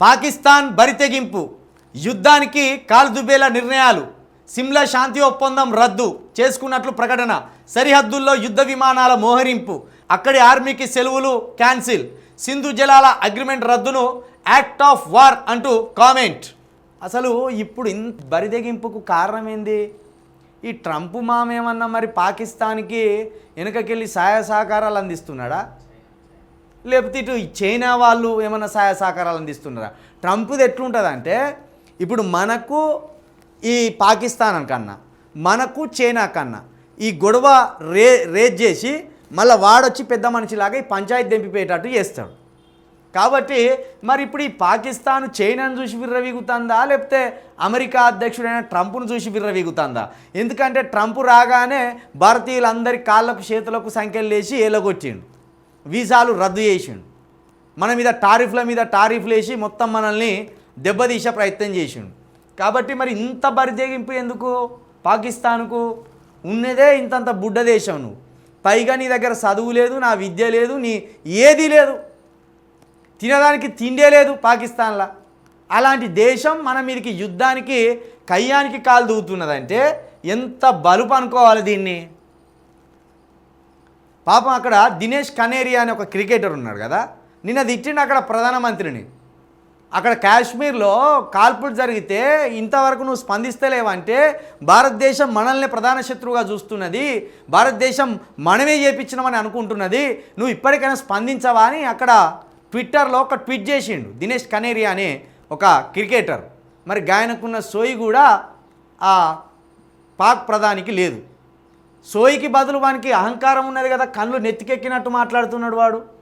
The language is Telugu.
పాకిస్తాన్ బరితెగింపు యుద్ధానికి కాలుదుబేల నిర్ణయాలు సిమ్లా శాంతి ఒప్పందం రద్దు చేసుకున్నట్లు ప్రకటన సరిహద్దుల్లో యుద్ధ విమానాల మోహరింపు అక్కడి ఆర్మీకి సెలవులు క్యాన్సిల్ సింధు జలాల అగ్రిమెంట్ రద్దును యాక్ట్ ఆఫ్ వార్ అంటూ కామెంట్. అసలు ఇప్పుడు ఇంత బరితెగింపుకు కారణం ఏంది ఈ ట్రంప్ మామేమన్నా మరి పాకిస్తాన్కి వెనుకకెళ్ళి సహాయ సహకారాలు అందిస్తున్నాడా? లేకపోతే ఇటు చైనా వాళ్ళు ఏమైనా సహాయ సహకారాలు అందిస్తున్నారా? ట్రంప్ది ఎట్లుంటుందంటే ఇప్పుడు మనకు ఈ పాకిస్తాన్ కన్నా మనకు చైనా కన్నా ఈ గొడవ రే రేజ్ చేసి మళ్ళీ వాడొచ్చి పెద్ద మనిషిలాగా ఈ పంచాయతీ దింపిపోయేటట్టు చేస్తాడు. కాబట్టి మరి ఇప్పుడు ఈ పాకిస్తాన్ చైనాను చూసి విర్రవీగుతుందా? లేకపోతే అమెరికా అధ్యక్షుడైన ట్రంప్ను చూసి విర్రవీగుతుందా? ఎందుకంటే ట్రంప్ రాగానే భారతీయులందరి కాళ్ళకు చేతులకు సంఖ్యలు వేసి ఏలగొచ్చిండు వీసాలు రద్దు చేసిండు. మన మీద టారిఫ్ల మీద టారిఫ్లు వేసి మొత్తం మనల్ని దెబ్బతీసే ప్రయత్నం చేసిండు. కాబట్టి మరి ఇంత బరిదేగింపు ఎందుకు? పాకిస్తాన్కు ఉన్నదే ఇంతంత బుడ్డ దేశం నువ్వు. పైగా నీ దగ్గర చదువు లేదు నా విద్య లేదు నీ ఏదీ లేదు. తినడానికి తిండే లేదు పాకిస్తాన్లో. అలాంటి దేశం మన మీదకి యుద్ధానికి కయ్యానికి కాలు దూవుతున్నదంటే ఎంత బలుపు అనుకోవాలి దీన్ని? పాపం అక్కడ దినేష్ కనేరియా అనే ఒక క్రికెటర్ ఉన్నాడు కదా? నిన్న తిట్టిండు అక్కడ ప్రధానమంత్రిని. అక్కడ కాశ్మీర్లో కాల్పులు జరిగితే ఇంతవరకు నువ్వు స్పందిస్తలేవంటే భారతదేశం మనల్ని ప్రధాన శత్రువుగా చూస్తున్నది భారతదేశం మనమే చేపించినామని అనుకుంటున్నది నువ్వు ఇప్పటికైనా స్పందించవా అని అక్కడ ట్విట్టర్లో ఒక ట్వీట్ చేసిండు దినేష్ కనేరియా అనే ఒక క్రికెటర్. మరి గాయనకున్న సోయి కూడా ఆ పాక్ ప్రధానికి లేదు. సోయికి బదులు వానికి అహంకారం ఉన్నది కదా కళ్ళు నెత్తికెక్కినట్టు మాట్లాడుతున్నాడు వాడు.